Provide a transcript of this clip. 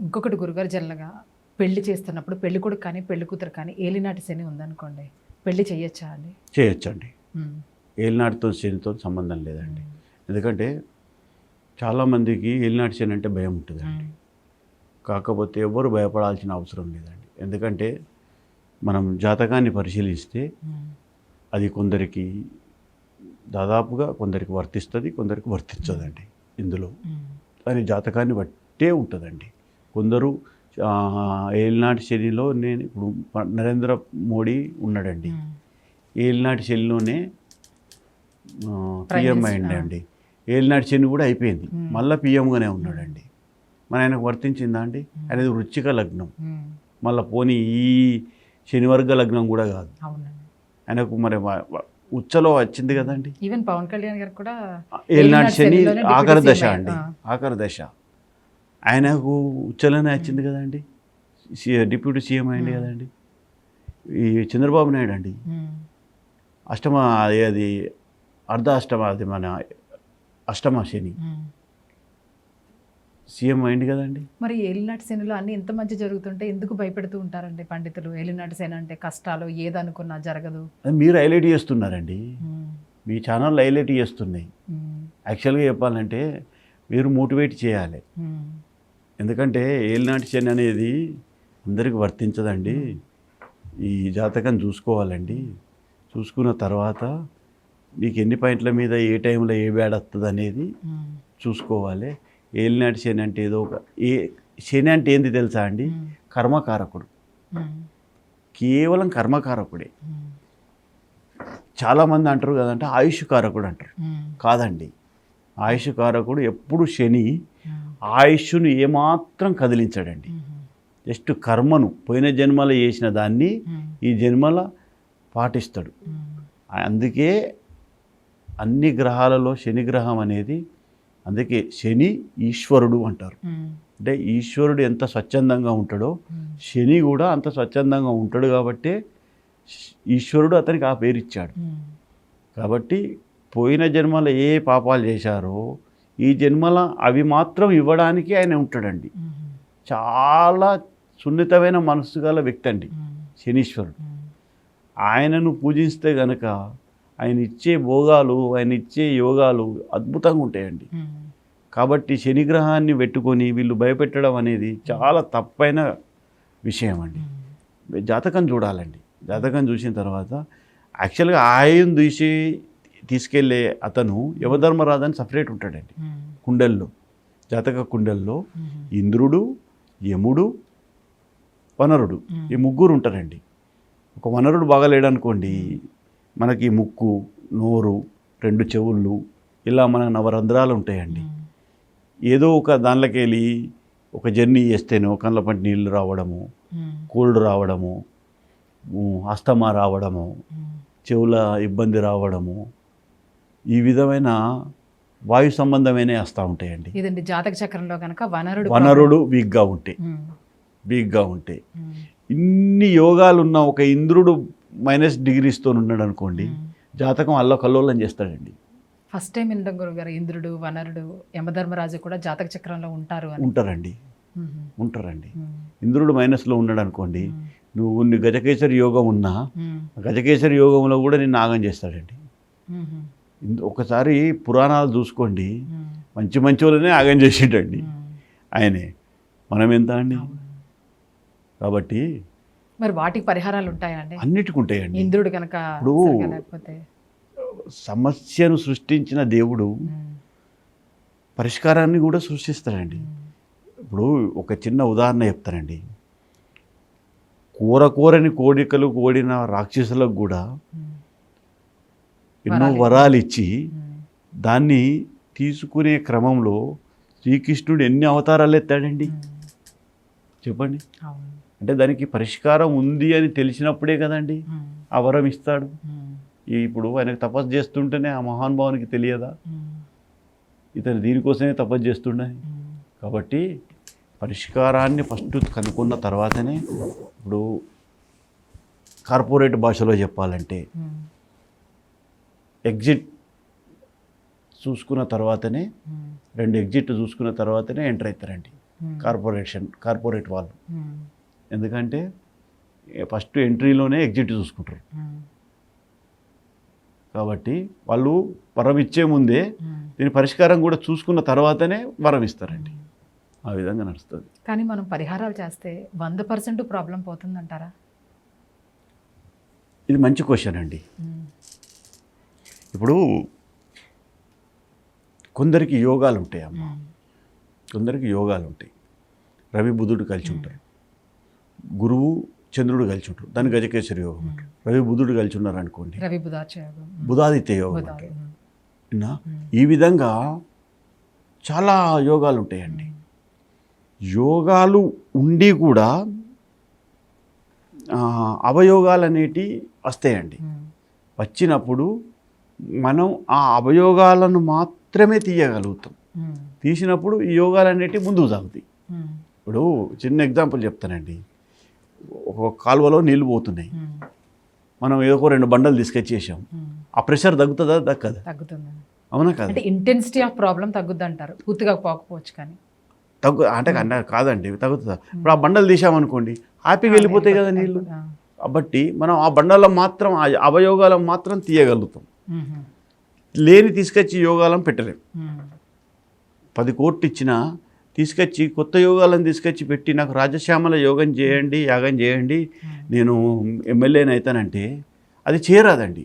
ఇంకొకటి గురుగారు జల్లగా పెళ్ళి చేస్తున్నప్పుడు పెళ్ళి కొడుకు కానీ పెళ్ళి కూతురు కానీ ఏలినాటి శని ఉందనుకోండి పెళ్ళి చెయ్యొచ్చా అండి? చేయొచ్చండి. ఏలినాటితో శనితో సంబంధం లేదండి. ఎందుకంటే చాలామందికి ఏలినాటి శని అంటే భయం ఉంటుందండి. కాకపోతే ఎవరు భయపడాల్సిన అవసరం లేదండి. ఎందుకంటే మనం జాతకాన్ని పరిశీలిస్తే. అది కొందరికి దాదాపుగా కొందరికి వర్తిస్తుంది కొందరికి వర్తించదండి. ఇందులో. దాని జాతకాన్ని బట్టే ఉంటుందండి. కొందరు ఏలినాటి శనిలో నేను ఇప్పుడు నరేంద్ర మోడీ ఉన్నాడండి. ఏలినాటి Prime పిఎం ఆ. అండి ఏలినాటి శని కూడా అయిపోయింది. మళ్ళీ పిఎంగానే ఉన్నాడండి. మరి ఆయనకు వర్తించిందా అండి? అనేది వృచ్చిక లగ్నం. మళ్ళీ పోనీ ఈ శనివర్గ లగ్నం కూడా కాదు. ఆయనకు మరి ఉచ్చలో వచ్చింది కదండి. ఈవెన్ పవన్ కళ్యాణ్ గారు కూడా ఏలినాటి శని ఆఖరి దశ అండి. ఆఖరి దశ. ఆయనకు ఉచ్చలోనే వచ్చింది కదండి డిప్యూటీ సీఎం అయింది. కదండి ఈ చంద్రబాబు నాయుడు అండి. అష్టమ అది అది అర్ధ అష్టమ అది మన అష్టమ శని. సీఎం అయింది కదండి మరి ఏలినాటి శనిలో అన్ని ఎంత మంచి జరుగుతుంటే ఎందుకు భయపెడుతూ ఉంటారండి పండితులు ఏలినాటి శని అంటే కష్టాలు ఏదనుకున్నా జరగదు అది మీరు హైలైట్ చేస్తున్నారండి. మీ ఛానల్ హైలైట్ చేస్తున్నాయి. యాక్చువల్గా చెప్పాలంటే మీరు మోటివేట్ చేయాలి. ఎందుకంటే ఏలినాటి శని అనేది అందరికి వర్తించదండి ఈ జాతకం చూసుకోవాలండి చూసుకున్న తర్వాత మీకు ఎన్ని పాయింట్ల మీద ఏ టైంలో ఏ బ్యాడ్ వస్తుంది అనేది. చూసుకోవాలి ఏలినాటి శని అంటే ఏదో ఒక ఏ శని అంటే ఏంది తెలుసా అండి. కర్మకారకుడు. కేవలం కర్మకారకుడే. చాలామంది అంటారు కదంటే ఆయుష్ కారకుడు అంటారు. కాదండి ఆయుష్ కారకుడు ఎప్పుడు శని. ఆయుష్ను ఏమాత్రం కదిలించాడండి. జస్ట్ కర్మను పోయిన జన్మలో చేసిన దాన్ని. ఈ జన్మల పాటిస్తాడు. అందుకే అన్ని గ్రహాలలో శని గ్రహం అనేది అందుకే శని ఈశ్వరుడు అంటారు. అంటే ఈశ్వరుడు ఎంత స్వచ్ఛందంగా ఉంటాడో. శని కూడా అంత స్వచ్ఛందంగా ఉంటాడు కాబట్టే ఈశ్వరుడు అతనికి ఆ పేరు ఇచ్చాడు. కాబట్టి పోయిన జన్మలో ఏ పాపాలు చేశారో ఈ జన్మల అవి మాత్రం ఇవ్వడానికి ఆయన ఉంటాడండి. చాలా సున్నితమైన మనస్సు గల వ్యక్తి అండి. శనీశ్వరుడు. ఆయనను పూజిస్తే గనక ఆయన ఇచ్చే భోగాలు ఆయన ఇచ్చే యోగాలు అద్భుతంగా ఉంటాయండి. కాబట్టి శనిగ్రహాన్ని పెట్టుకొని వీళ్ళు భయపెట్టడం అనేది చాలా తప్పైన విషయం అండి. జాతకం చూడాలండి జాతకం చూసిన తర్వాత యాక్చువల్గా ఆయన తీసి తీసుకెళ్ళే అతను యమధర్మరాజు అని సపరేట్ ఉంటాడండి. కుండల్లో జాతక కుండల్లో ఇంద్రుడు యముడు వనరుడు ఈ ముగ్గురు ఉంటారండి. ఒక వనరుడు బాగాలేడనుకోండి మనకి ముక్కు నోరు రెండు చెవుళ్ళు ఇలా మన నవరంధ్రాలు ఉంటాయండి. ఏదో ఒక దానిలోకి వెళ్ళి ఒక జర్నీ చేస్తేనో కళ్ళ పంటి నీళ్ళు రావడము కోల్డ్ రావడము అస్తమా రావడము చెవుల ఇబ్బంది రావడము ఈ విధమైన వాయు సంబంధమైన వస్తూ ఉంటాయండి ఇదండి జాతక చక్రంలో కనుక వనరుడు వనరుడు వీక్గా ఉంటే. వీక్గా ఉంటే. ఇన్ని యోగాలు ఉన్న ఒక ఇంద్రుడు మైనస్ డిగ్రీస్తో ఉన్నాడు అనుకోండి. జాతకం అల్ల కల్లోలం చేస్తాడండి ఫస్ట్ టైం వినడం గురుగారు ఇంద్రుడు వనరుడు యమధర్మరాజు కూడా జాతక చక్రంలో ఉంటారు ఉంటారండి. ఉంటారండి. ఇంద్రుడు మైనస్లో ఉన్నాడు అనుకోండి. నువ్వు నీ గజకేసరి యోగం ఉన్నా గజకేసరి యోగంలో కూడా నిన్ను ఆగం చేస్తాడండి ఒకసారి పురాణాలు చూసుకోండి. మంచి మంచి వాళ్ళనే ఆగం చేసేటండి. ఆయనే మనం ఎంత అండి. కాబట్టి మరి వాటికి పరిహారాలు ఉంటాయా అండి అన్నిటికి ఉంటాయండి ఇంద్రుడు కనుక ఇప్పుడు- సమస్యను సృష్టించిన దేవుడు. పరిష్కారాన్ని కూడా సృష్టిస్తాడండి. ఇప్పుడు ఒక చిన్న ఉదాహరణ చెప్తానండి కూర కూరని కోడికలు కోడిన రాక్షసులకు కూడా. ఎన్నో వరాలు. ఇచ్చి. దాన్ని తీసుకునే క్రమంలో శ్రీకృష్ణుడు ఎన్ని అవతారాలు ఎత్తాడండి. చెప్పండి అంటే దానికి పరిష్కారం ఉంది అని తెలిసినప్పుడే కదండి. ఆ వరం ఇస్తాడు ఇప్పుడు ఆయనకు తపస్సు చేస్తుంటేనే ఆ మహానుభావునికి తెలియదా. ఇతను దీనికోసమే తపస్సు చేస్తుండని. కాబట్టి పరిష్కారాన్ని ఫస్ట్ కనుక్కున్న తర్వాతనే ఇప్పుడు కార్పొరేట్ భాషలో చెప్పాలంటే. ఎగ్జిట్ చూసుకున్న తర్వాతనే ఉమ్. రెండు ఎగ్జిట్ చూసుకున్న తర్వాతనే ఎంటర్ అవుతారండి Hmm. కార్పొరేషన్ కార్పొరేట్ వాళ్ళు. ఉమ్, ఎందుకంటే ఫస్ట్ ఎంట్రీలోనే ఎగ్జిట్ చూసుకుంటారు. కాబట్టి వాళ్ళు వరం ఇచ్చే ముందే. దీని పరిష్కారం కూడా చూసుకున్న తర్వాతనే వరం ఇస్తారండి. ఆ విధంగా నడుస్తుంది. కానీ మనం పరిహారాలు చేస్తే వంద పర్సెంట్ ప్రాబ్లం పోతుందంటారా? ఇది మంచి క్వశ్చన్ అండి. ఇప్పుడు కొందరికి యోగాలు ఉంటాయి అమ్మ కొందరికి యోగాలు ఉంటాయి రవి బుధుడు కలిసి ఉంటారు గురువు చంద్రుడు కలిసి ఉంటారు దాన్ని గజకేశ్వరి యోగం అంటారు. రవి బుధుడు కలిసి ఉన్నారు అనుకోండి రవి బుధాదిత్య యోగం అంటారు. ఈ విధంగా చాలా యోగాలు ఉంటాయండి యోగాలు ఉండి కూడా అవయోగాలు అనేటి వస్తాయండి. వచ్చినప్పుడు మనం ఆ అవయోగాలను మాత్రమే తీయగలుగుతాం. తీసినప్పుడు ఈ యోగాలు అనేటివి ముందుకు సాగుతాయి. ఇప్పుడు చిన్న ఎగ్జాంపుల్ చెప్తానండి. ఒక కాలువలో నీళ్ళు పోతున్నాయి. మనం ఏదో ఒక రెండు బండలు తీసుకొచ్చేసాం. ఆ ప్రెషర్ తగ్గుతుందా? దక్కదా తగ్గుతుంది. అవునా కాదు? అంటే ఇంటెన్సిటీ ఆఫ్ ప్రాబ్లం తగ్గుద్ది అంటారు పూర్తిగా పోకపోవచ్చు కానీ. తగ్గు అంటే అన్న కాదండి తగ్గుతుందా? ఇప్పుడు ఆ బండలు తీసామనుకోండి హ్యాపీగా వెళ్ళిపోతాయి కదా నీళ్ళు కాబట్టి మనం ఆ బండల్లో మాత్రం ఆ అవయోగాలను మాత్రం తీయగలుగుతాం. లేని తీసుకొచ్చి యోగాలను పెట్టలేం. ఉమ్, పది కోట్లు ఇచ్చినా తీసుకొచ్చి కొత్త యోగాలను తీసుకొచ్చి పెట్టి నాకు రాజశ్యామల యోగం చేయండి యాగం చేయండి నేను ఎమ్మెల్యేని అవుతానంటే అది చేయరాదండి.